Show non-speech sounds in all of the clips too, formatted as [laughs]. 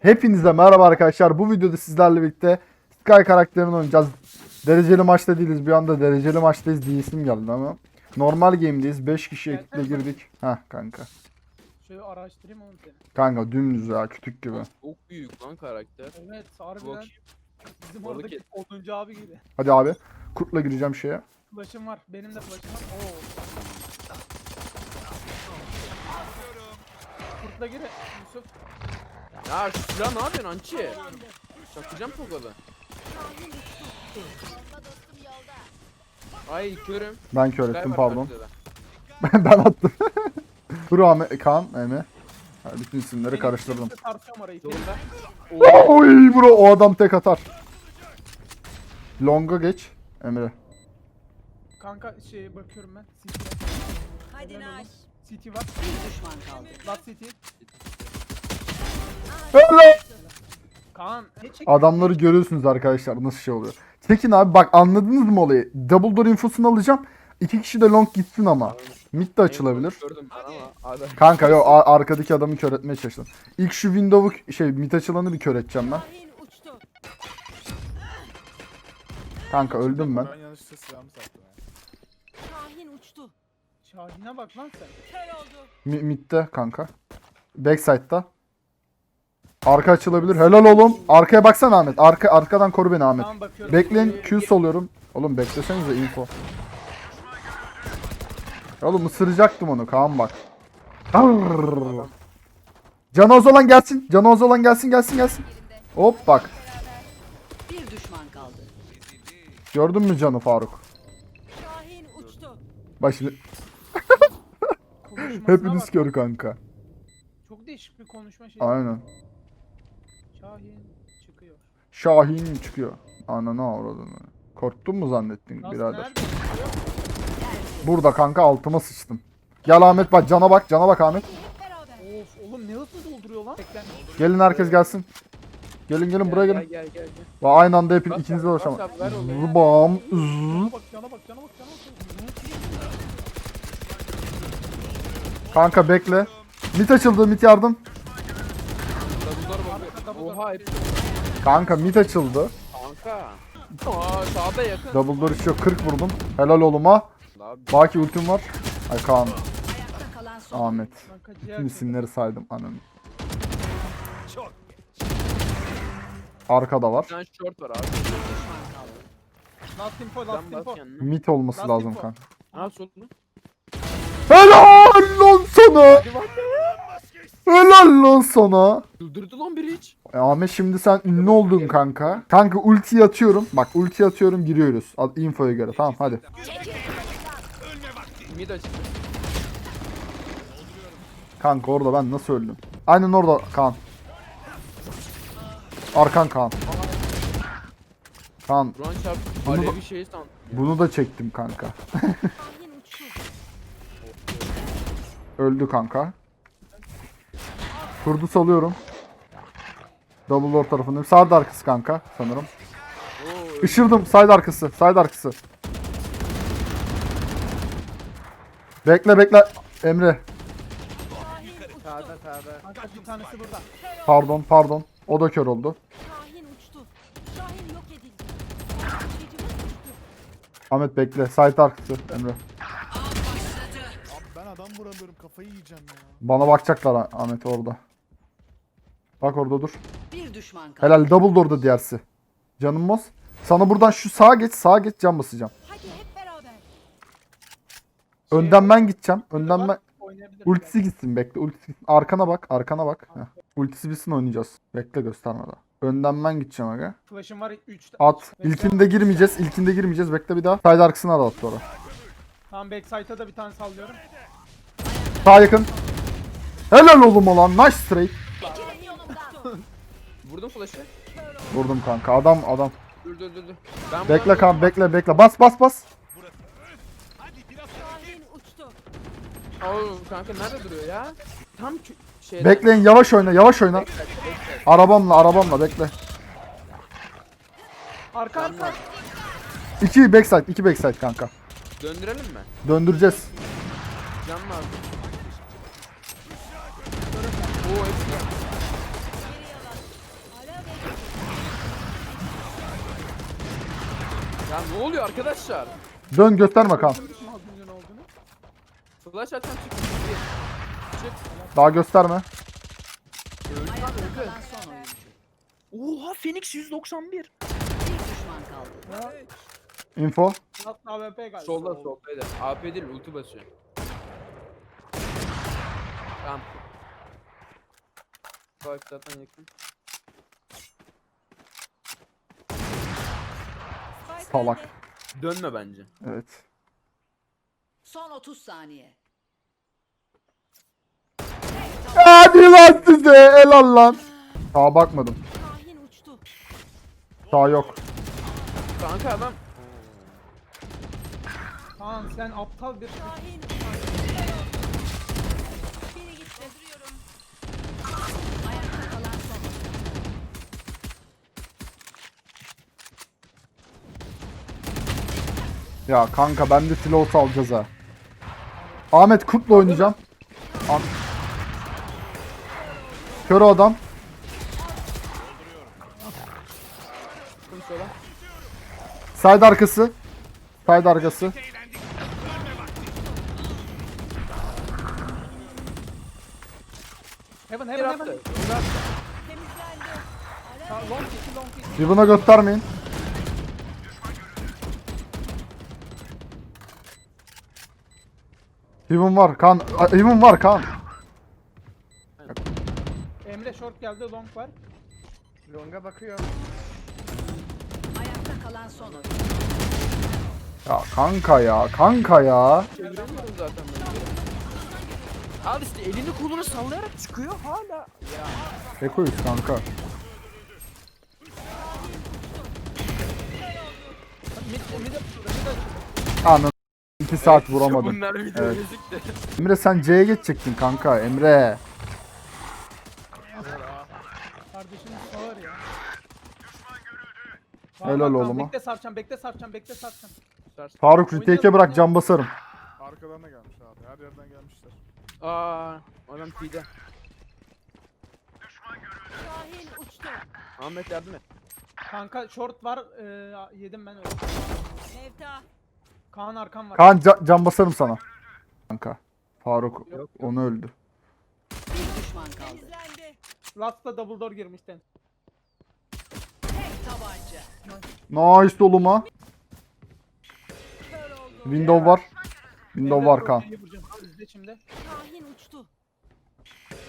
Hepinize merhaba arkadaşlar. Bu videoda sizlerle birlikte Sky karakterini oynayacağız. Dereceli maçta değiliz. Bir anda dereceli maçtayız diye isim geldi ama. Normal game'deyiz. 5 kişi ekiple girdik. Heh kanka. Şöyle araştırayım onu seni. Kanka dümdüz ya kütük gibi. Çok büyük lan karakter. Evet harbiden Bakayım. bizim Balık oradaki et. 10. abi gibi. Hadi abi. Kurtla gireceğim şeye. Flash'ım var. Benim de flash'ım var. Oo. Kurtla gir Yusuf. Ya şu silah ne yapıyorsun Ançi? Çakacağım tokadı. Ay körüm. Ben kör ettim pardon. [laughs] ben attım. [laughs] Dur Ahmet, Kaan, Emi. Ha, Bütün isimleri karıştırdım. Tartıyorum. Solunda. [laughs] Oy bro o adam tek atar. Longa geç. Emre. Kanka şey bakıyorum ben. CT'ye. Hadi Naş. CT var. Bir düşman kaldı. Lat CT. Kaan? Adamları görüyorsunuz arkadaşlar nasıl şey oluyor. Çekin abi bak anladınız mı olayı? Double door infosunu alacağım. İki kişi de long gitsin ama. Mid de açılabilir. Gördüm ben ama. Adam. Kanka yo a- arkadaki adamı kör etmeye çalıştım. İlk şu window'u şey mid açılanı bir kör edeceğim ben. Şahin uçtu. Kanka öldüm ben. Ben yanlışlıkla silahımı sattım ya. Şahin uçtu. Şahin'e bak lan sen. Kör oldu. Mi- mid'de kanka. Backside'da. Arka açılabilir. Helal oğlum. Arkaya baksana Ahmet. Arka arkadan koru beni Ahmet. Tamam bakıyorum. Bekleyin Q soluyorum. Oğlum beklesenize info. Oğlum ısıracaktım onu Kaan bak. Arrrr. Canoz olan gelsin. Canoz olan gelsin gelsin gelsin. Hop bak. Bir düşman kaldı. Gördün mü canı Faruk? Şahin uçtu. [laughs] Bak şimdi hepiniz kör kanka. Çok değişik bir konuşma şey. Aynen. Şahin çıkıyor. Şahin çıkıyor. Ananı avradını. Korktun mu zannettin Nasıl birader? nerede? Burada kanka altıma sıçtım. Gel Ahmet bak cana bak cana bak Ahmet. Of oğlum ne hızlı dolduruyor lan. Gelin herkes gelsin. Gelin gelin buraya Gel gelin. gel gel. gel. Ve aynı anda hepin ikiniz de olayı. Zıbam. Kanka bekle. Mit açıldı mit yardım. Oha. Kanka mit açıldı. Kanka. Aa sağda yakın. Double door içiyor 40 vurdum. Helal oğluma. Baki ultim var. Ay Kaan. Ayakta kalan son. Ahmet. Tüm isimleri saydım ananı. Arkada var. bir tane short var abi. Last Sen bas info. Mit olması Last lazım info. kanka. Ha solunda. Helal lan sana. Helal lan sana. Öldürdü lan biri hiç. E, Ahmet şimdi sen ünlü oldun kanka. Kanka ulti atıyorum. Bak ulti atıyorum giriyoruz. Ad- Infoya göre tamam hadi. Mid açık. Kanka orada ben nasıl öldüm? Aynen orada Kaan. Arkan Kaan. Kaan Buran çarp. Bunu da- Alevi şey bunu da çektim kanka. [laughs] Öldü kanka. Kurdu salıyorum. Double door tarafındayım. Side arkası kanka sanırım. Oo, Işırdım side arkası. Side arkası. Bekle bekle. Emre. Şahin uçtu. Sağda sağda. Kanka bir tanesi burada. Pardon pardon. O da kör oldu. Şahin uçtu. Şahin yok edildi. Geçicimiz uçtu. Ahmet bekle. Side arkası Emre. Abi ben adam vuramıyorum kafayı yiyeceğim ya. Bana bakacaklar Ah- Ahmet orada. Bak orada dur. Bir düşman kaldı. Helal double door'da diğersi. Canım Moz. Sana buradan şu sağa geç sağa geç can basacağım. Hadi hep beraber. Şey, Önden ben gideceğim. Önden ben. Ultisi gitsin bekle. Ultisi gitsin. Arkana bak. Arkana bak. Heh. Ultisi bitsin oynayacağız. Bekle göstermeden. Önden ben gideceğim aga. Flash'ım var 3 At. İlkinde girmeyeceğiz. İlkinde girmeyeceğiz. Bekle bir daha. Side arkasına da at sonra. Tamam backside'a da bir tane sallıyorum. Sağ yakın. Helal oğlum olan. Nice straight. Vurdum flash'ı. Vurdum kanka. Adam adam. Dur dur dur dur. Ben Bekle buna- kan bekle bekle. Bas bas bas. Şahin uçtu. Oo kanka nerede duruyor ya? Tam şeyde. Bekleyin yavaş oyna yavaş oyna. Arabamla arabamla bekle. Arka arka. 2 backside 2 backside kanka. Döndürelim mi? Döndüreceğiz. Can lazım. Oo hepsi. Ya ne oluyor arkadaşlar? Dön milyon olduğunu? Flash açan çık. Çık. Daha gösterme. Öldü lan. Oha Phoenix 191. Bir düşman kaldı. Info. Last AWP galiba. Solda soldaydı. AP değil ulti basıyor. Tamam. Bak zaten yakın. Salak. Dönme bence. Evet. Son 30 saniye. Hadi lan size. Helal lan. Sağa bakmadım. Uçtu. Sağ yok. Kanka ben Kaan sen aptal bir Şahin Biri gitti. Hazırıyorum. Ayakta kalan son oyuncu. Ya kanka ben de float alacağız ha. Ahmet Kurt'la oynayacağım. An Kör adam. Side arkası. Side arkası. Heaven heaven heaven. Bir attı. Temizlendi. Ha, Long iki long iki. Bir buna göstermeyin. Heaven var kan. Heaven var kan. Emre short geldi long var. Longa bakıyor. Ayakta kalan son oyuncu. Ya kanka ya kanka ya. Çeviremiyorum zaten ben. Al işte elini kolunu sallayarak çıkıyor hala. Ya. Ekoyuz kanka. Mid mid açıldı mid açıldı. Anın 2 saat vuramadım. Bunlar video Evet. gözüktü. Emre sen C'ye geçecektin kanka Emre. Kardeşim sağır ya. Helal Vallahi oğluma. Bekle sarçam bekle sarçam bekle sarçam. Faruk retake'e bırak can basarım. Arkadan da gelmiş abi. Her yerden gelmişler. Aa, adam pide. Şahin uçtu. Ahmet yardım et. Kanka short var ee, yedim ben öyle. Mevta. Kaan arkam var. Kaan ca- can basarım sana. Kanka. Faruk Yok, yok. onu öldü. Bir düşman kaldı. Last'ta double door girmişten. Tek tabanca. Nice doluma. Kör oldu. Window var. Window var. İzle şimdi. Şahin uçtu.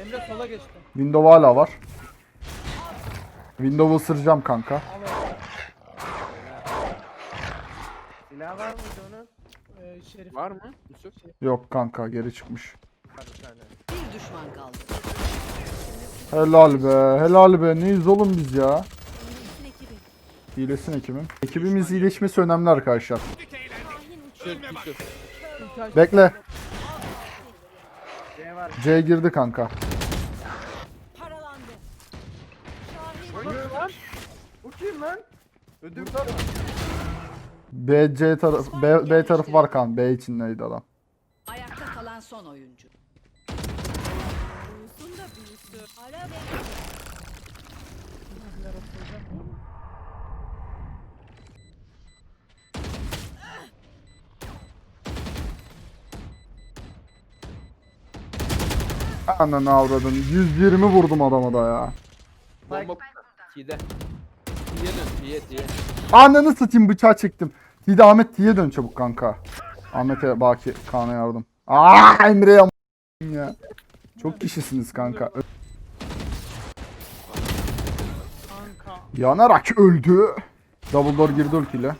Emre sola geçti. Window hala var. Window'u ısıracağım kanka. Al orada. Silah var mıydı onun? Ee, Şerif. Var mı? Yusuf. Yok kanka geri çıkmış. Bir düşman kaldı. Helal be helal be neyiz oğlum biz ya. Hilesin ekibim. Ekibimiz iyileşmesi önemli arkadaşlar. Şahin uçtu. Çık Yusuf. Bekle. C girdi kanka. Paralandı. Şahin? Bu kim lan? Ödüm tadı. B, C tarafı, B, B tarafı var kan. B içindeydi adam. Ayakta kalan son oyuncu. Ananı avradın. 120 vurdum adama da ya. Bomba. Pide. Pide dön. Pide pide. Ananı satayım bıçağı çektim. Hidi Ahmet T'ye dön çabuk kanka. Ahmet'e Baki Kaan'a yardım. Aa Emre'ye am- ya. Çok kişisiniz kanka. Yanarak öldü. Double door girdi ultiyle.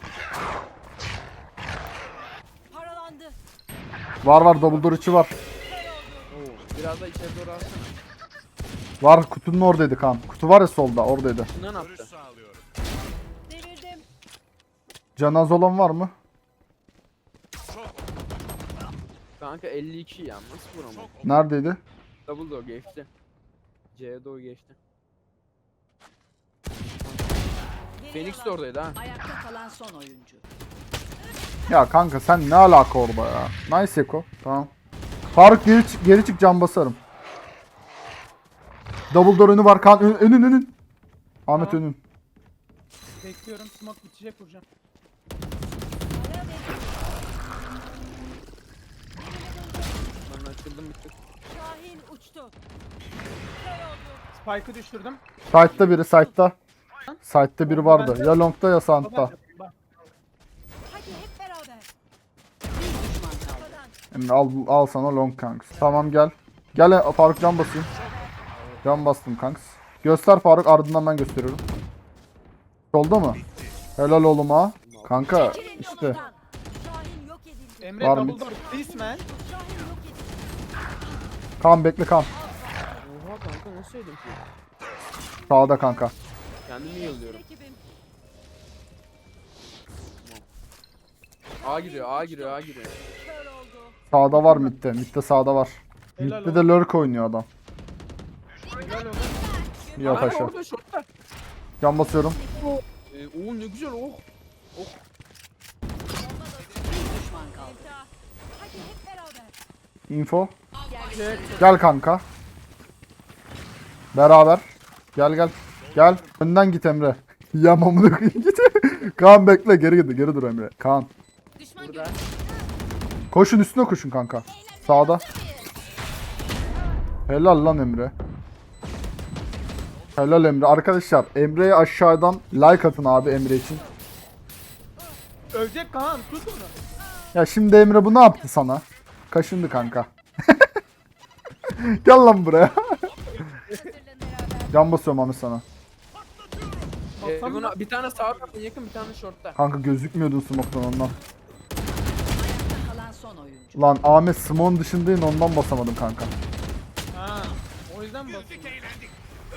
Paralandı. Var var double door içi var. Biraz da içeri doğru alsana. Var kutunun oradaydı kan. Kutu var ya solda oradaydı. Şundan attı. Canaz olan var mı? Kanka 52 ya. Nasıl vuramadı? Neredeydi? Double door geçti. C'ye doğru geçti. Phoenix de oradaydı ha. Ayakta kalan son oyuncu. Ya kanka sen ne alaka orada ya? Nice Eko. Tamam. Faruk geri çık, geri çık can basarım. Double door önü var kan. Ön- önün önün. Ahmet Tamam. önün. Bekliyorum. Smoke bitecek vuracağım. Ben açıldım bir tık. Şahin uçtu. Spike'ı düşürdüm. Sight'ta biri sight'ta. Sight'ta biri vardı. Ya long'ta ya sant'ta. Hadi hep beraber. Emre al, al sana long kanks. Tamam gel. Gel e, Faruk can basayım. Can bastım kanks. Göster Faruk ardından ben gösteriyorum. Solda mı? Helal oğlum ha. Kanka işte. Emre Var double mı? door. Please man. Şahin yok edildi. Kan bekle kan. Oha kanka nasıl öldüm ki? Sağda kanka. Kendimi yıllıyorum. A giriyor A giriyor A giriyor. Sağda var midde. Midde sağda var. Helal Midde de lurk oynuyor adam. Helal olsun. Yok Kanka aşağı. orada şortta. Can basıyorum. Ee, ne güzel oh. Düşman Info. Gel kanka. Beraber. Gel gel. Gel. Önden git Emre. [laughs] Yamamını git. [laughs] Kaan bekle geri git. Geri dur Emre. Kaan. Koşun üstüne koşun kanka. Sağda. Helal lan Emre. Helal Emre. Arkadaşlar Emre'ye aşağıdan like atın abi Emre için. Ölecek Kaan tut onu. Ya şimdi Emre bu ne yaptı sana? Kaşındı kanka. [laughs] Gel lan buraya. Can basıyorum Ahmet sana. Ee, buna bir tane sağ tarafta yakın bir tane şortta. Kanka gözükmüyordu smoke'tan ondan. Kalan son oyuncu. Lan Ahmet smoke'un dışındayım ondan basamadım kanka. Ha. O yüzden mi basıyorsun?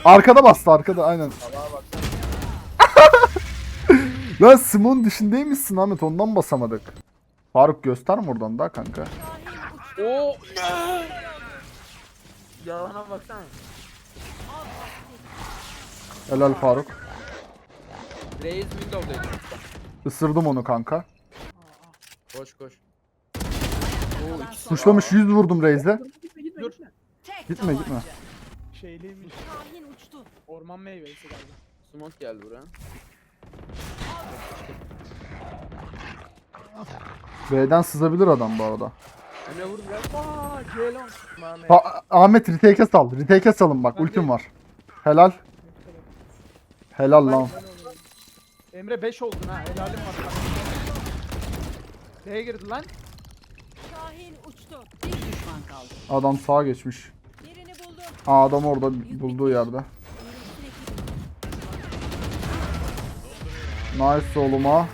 Arkada bastı arkada aynen. Sağa bak. [laughs] Lan smoke'un dışındaymışsın Ahmet ondan basamadık. Faruk gösterme oradan da kanka. Oo. Yalana baksana. Helal Faruk. Reis window'daydı. Isırdım onu kanka. Koş koş. Kalan son Tuşlamış 100 vurdum gitme Dur. gitme. Tek Gitme, tabanca. gitme. Şeyliymiş. Şahin uçtu. Orman meyvesi galiba. Smoke geldi buraya. B'den sızabilir adam bu arada. Emre vur biraz. Aaa Celon. Ha, Ahmet retake'e sal. Retake'e salın bak ultim var. Helal. Helal lan. Emre 5 oldun ha. Helalim var. Neye girdi lan? Şahin uçtu. Bir düşman kaldı. Adam sağa geçmiş. Aa adam orada bulduğu yerde. Nice oğluma.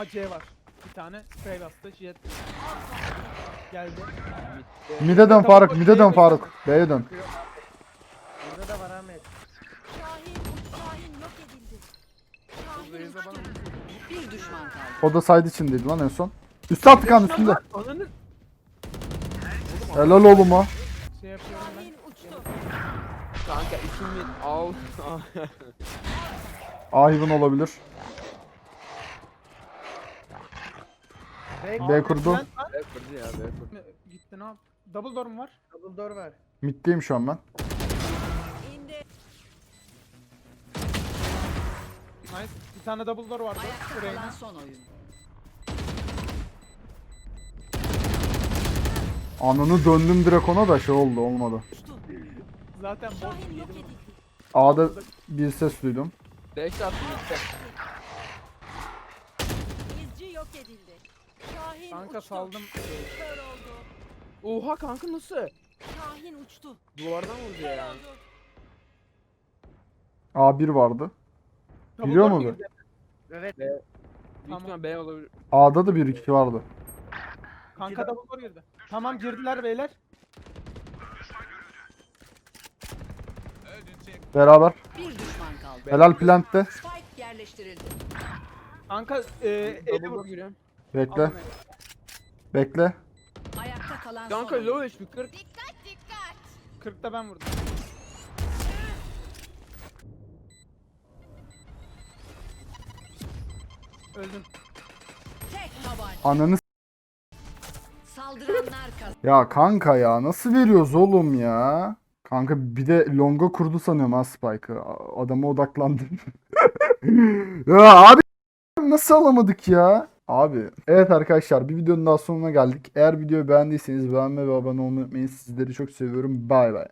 Aha C var. Bir tane spray bastı. Jet. Geldi. Mide dön Faruk. Mide dön Faruk. B'ye dön. Burada da var Ahmet. Şahin uç. Şahin yok edildi. Şahin uçtu. Bir düşman kaldı. O da side içindeydi lan en son. Üstü attı kan üstünde. Ananı. Helal. Şey yapıyorum ben. Şahin uçtu. Kanka mid al. [laughs] Ahivin olabilir. B kurdu. B kırdı ya B kırdı. Gitti ne yap? Double door mu var? Double door var. Middeyim şu an ben. İndi. Nice. Bir tane double door vardı. Ayakta Buraya. kalan son oyuncu. Ananı döndüm direkt ona da şey oldu olmadı. Zaten boş Şahin yok yedim. edildi. A'da bir ses duydum. Dash attı midde. İzci yok edildi. Şahin Kanka uçtu. saldım. Kör oldu. Oha kanka nasıl? Şahin uçtu. Duvardan vurdu Kör ya. oldu. A1 vardı. Double Biliyor door mu girdi. Büyük Tamam. ihtimal B olabilir. A'da da 1-2 vardı. Kanka double door girdi. Tamam girdiler beyler. Beraber. Bir düşman kaldı. Helal plantte. Spike yerleştirildi. Kanka e, eli Double vur. door giriyor. Bekle. Bekle. Ayakta kalan son Kanka oyuncu. low HP 40. 40'ta ben vurdum. Öldüm. Tek tabanca. Ananı s- Saldıranlar kazandı. Ya kanka ya nasıl veriyoruz oğlum ya? Kanka bir de longa kurdu sanıyorum ha Spike'ı. A- Adama odaklandım. [laughs] ya abi nasıl alamadık ya? Abi evet arkadaşlar bir videonun daha sonuna geldik. Eğer videoyu beğendiyseniz beğenme ve abone olmayı unutmayın. Sizleri çok seviyorum. Bay bay.